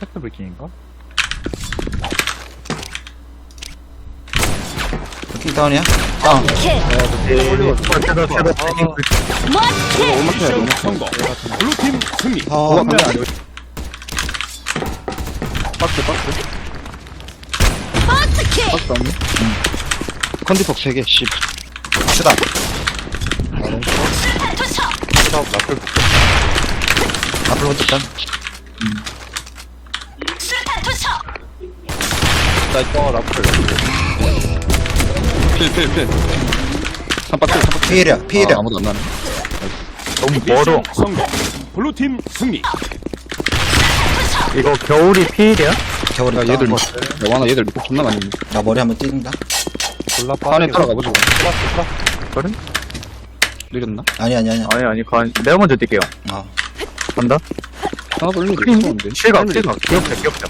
패스 브레이킹인가? 킹 다운이야? 다운. 미션 성공. 블루팀 승리. 어, 한명 아니고 박스 박스. 박스 없네 컨디폭 3개, 씨. 라플 앞으로 붙었다. 나 이거 라플 필, 필, 필. 피해랴, 피해랴. 아, 아무도 안 나네. 너무 멀어 성공. 블루팀 승리. 이거 겨울이 피일이야? 겨울에 야. 얘들, 야, 와나 얘들 꼭 존나 많이 있네. 나 머리 한번 뛴다. 졸라 안에 빠르게 따라가보자. 그래? 느렸나? 아니, 아니, 아니. 아니 아니 가 내가 먼저 뛸게요 어. 간다 올리는 게 크림 무서운데. 실각 실각 기억자 기억자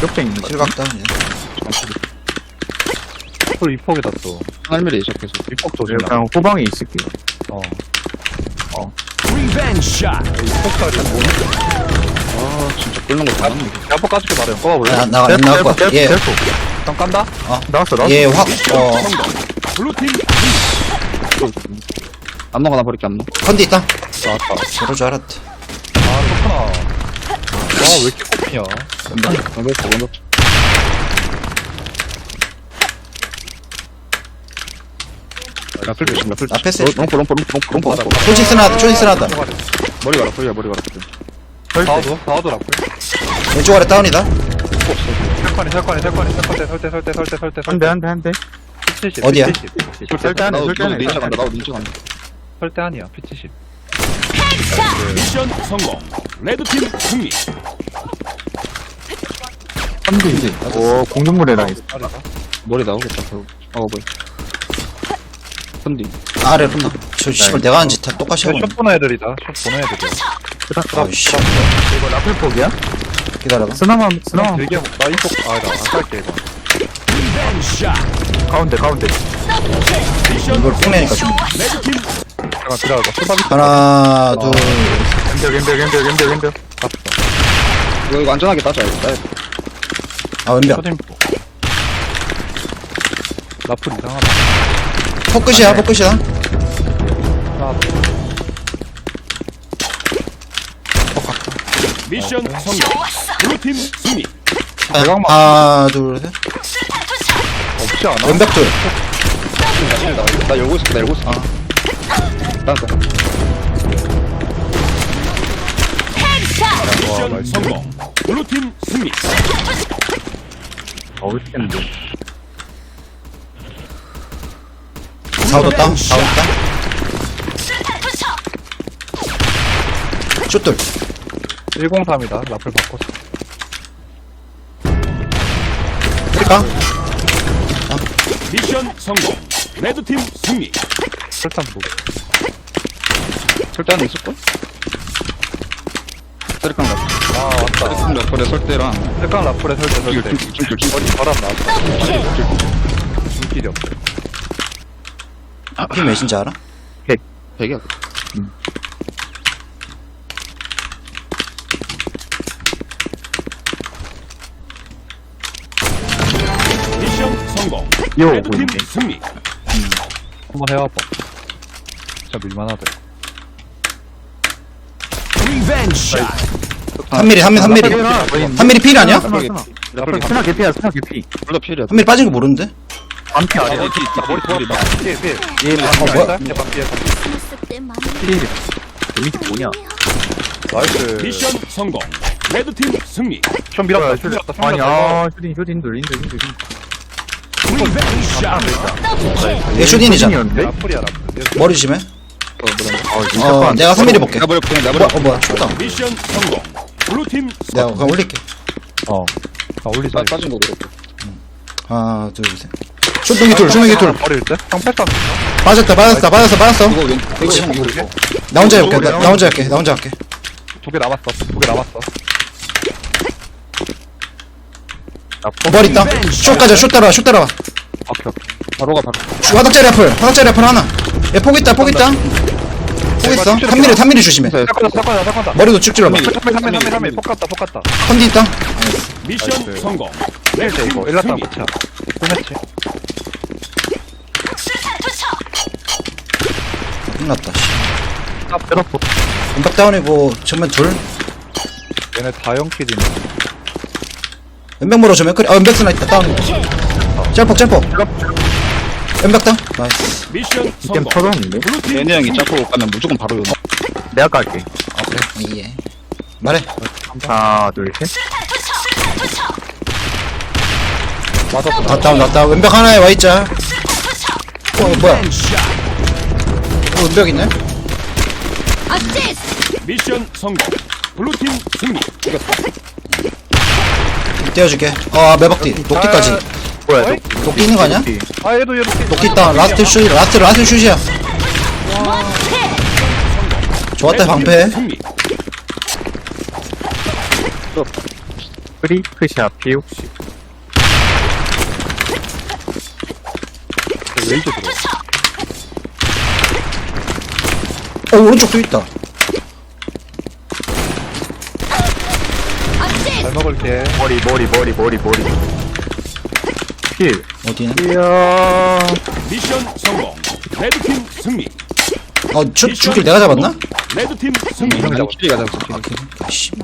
기억자 있는 거 실각 다운이야. 풀 이폭에다 또 할미리 시작해서. 이폭 조심 그냥 후방에 있을게요 어 리벤지 샷. 이폭까지 뭐 아, 진짜 끓는 거다 났네. 야폭 까줄게 말해 꺼봐볼래? 나, 나, 안 나올 거야. 얘, 델포 형 깐다? 나왔어 나왔어 얘 확, 어. 블루팀 안노가 나 버릴게, 안노. 컨디 있다. 나왔다 저럴 줄 알았다. 아 좋구나 와왜 이렇게 꼽히냐 원벽, 원벽. 라플 조심, 라플 조심. 앞에 세. 롱포, 롱포, 롱포, 롱포, 롱포. 초식 스나다, 초식 스나다. 머리 가라, 머리 가라, 머리 가라. 다워도? 다워도 라플 왼쪽 아래 다운이다. 설관이 설관이 설관이 설대 설대 설대 설대 설대 한대 한대 한대 P70 어디야? P70 절대 안 해 나도, 절대 나도 안해 닌자 간다, 나도 닌자 간다. 설대 아니야 P70 미션 성공. 레드팀 승리. 오 공중물에 당했어 머리 나오겠다, 결국. 어, 뭐야. 컨디. 아래로 나. 저, 씨발, 내가 한 짓 다 똑같이 하고 숏 있네. 보는 애들이다 숏 보는 애들이야 아, 씨. 이거 라플 폭이야? 기다려봐. 스나만 스나만 되게 나 이폭 아니다 안 깔게 이거. 가운데 가운데 이걸 뽕내니까 좀. 잠깐 기다려봐 숏박이 하나, 둘. 겐벽 겐벽 겐벽 겐벽 겐벽 이거, 이거 안전하게 따져야겠다. 아, 왼벽. 라플 이상하다 포끝이야, 포끝이다. 하나 미션 성공. 블루팀 승리. 하나, 둘, 셋. 없지 않아? 왼벽 둘. 나, 나 열고 있을게, 나 열고 있을게. 따서. 미션 성공. 블루팀 승리. 어우 죽겠는데 사우도 다운, 사우도 다운. 슛둘. 103이다 라플 바꿨어 그럴까? 미션 성공. 레드팀 승리. 설탕 뭐 안에 있을걸? 쓰리깡 라플. 아 왔다 쓰리깡 라플에 설대랑. 설탕 라플에 설대 설대 줄, 줄, 줄, 줄. 머리 바람 나왔다 눈길이 없어 피 몇인지 알아? 되게 미션 성공. 요 레드팀 보이네 승리. 한번 해와봐 진짜 밀만하대 리벤지 샷. 3mm, 3mm, 3mm. 3mm 필 아니야? 스나 개피야 스나 개피 둘다 필이야. 3mm 빠진 거 모르는데? 반피 아니야 머리 돌았다 피해 피해 얘 어, 뭐야? 피해 피해 피일 데미지 뭐냐 나이스 미션 성공. 레드팀 승리. 션 밀었다 션 밀었다 션 아니 밀었다 아 슈딘 슈딘 돌린 돌린 돌린 리벤지 샷. 얘 슈딘이잖아. 슈딘이었는데? 라플이야 라플 머리 조심해. 어, 뭐라. 아 진짜 어, 빤 내가 3mm 볼게. 나 버려, 그냥 나 뭐야, 버려. 어, 뭐야, 슛다. 미션 성공. 블루팀 내가. 그냥 올릴게. 어. 아, 올리자. 빠- 빠진 거 그렇고. 하나, 둘, 셋. 둘, 슛동이 둘. 버릴 때? 형 패턴. 빠졌다. 이거 왼, 이거 형, 이거 이거. 나 혼자 할게, 나, 나 혼자 할게, 나 혼자 할게. 두개 남았어. 두 개 남았어. 머리 있다. 슛 가자, 슛 따라와, 슛 따라와. 오케이, 오케이. 바로가 바로. 슛, 화덕자리 앞을, 화덕자리 앞을 하나. 얘폭 있다, 폭 있다. 포했어? 3mm 3mm 조심해 샷건다 머리도 쭉 찔러봐 3mm 3mm 3mm 3mm 폭 갔다 폭 갔다 컨디 있다 미션. 성공. 네 레드팀 이거 일났다. 붙여 끝냈지 났다 때렸고. 은박 다운이고 정면 둘 얘네 다 영킬이네 은박 물어줘 맥크리 아 은박 스나 있다 다운 짤폭 짤폭 은박 다운 나이스 미션 이템 성공. 터졌는데? 블루팀 얘네 형이. 잡고 가면 무조건 바로 요 내가 깔게. 아 그래? 이해 말해 하나, 둘, 셋. 맞았어 다 다운 다 다운 은박 하나에 와있자 어 뭐야 샷. 어 은박 있네. 미션 성공. 블루팀 승리. 떼어줄게 아 매박띠 녹띠까지 뭐야? 너. 녹띠 있는 거 아니야? 아 얘도 얘도 녹띠 있다 라스트 슛 라스트 라스트 슛이야 좋았다 방패 승리. 프리크샷 P60. 레이저 들어 어 오른쪽도 있다 어시스트. 잘 먹을게 머리, 머리, 머리, 머리, 머리. 필. 어디는? 이야. 미션 성공. 레드팀 승리. 어 슛, 슛길 내가 잡았나? 레드팀 승리. 형이 잡았어 아, 그, 씨.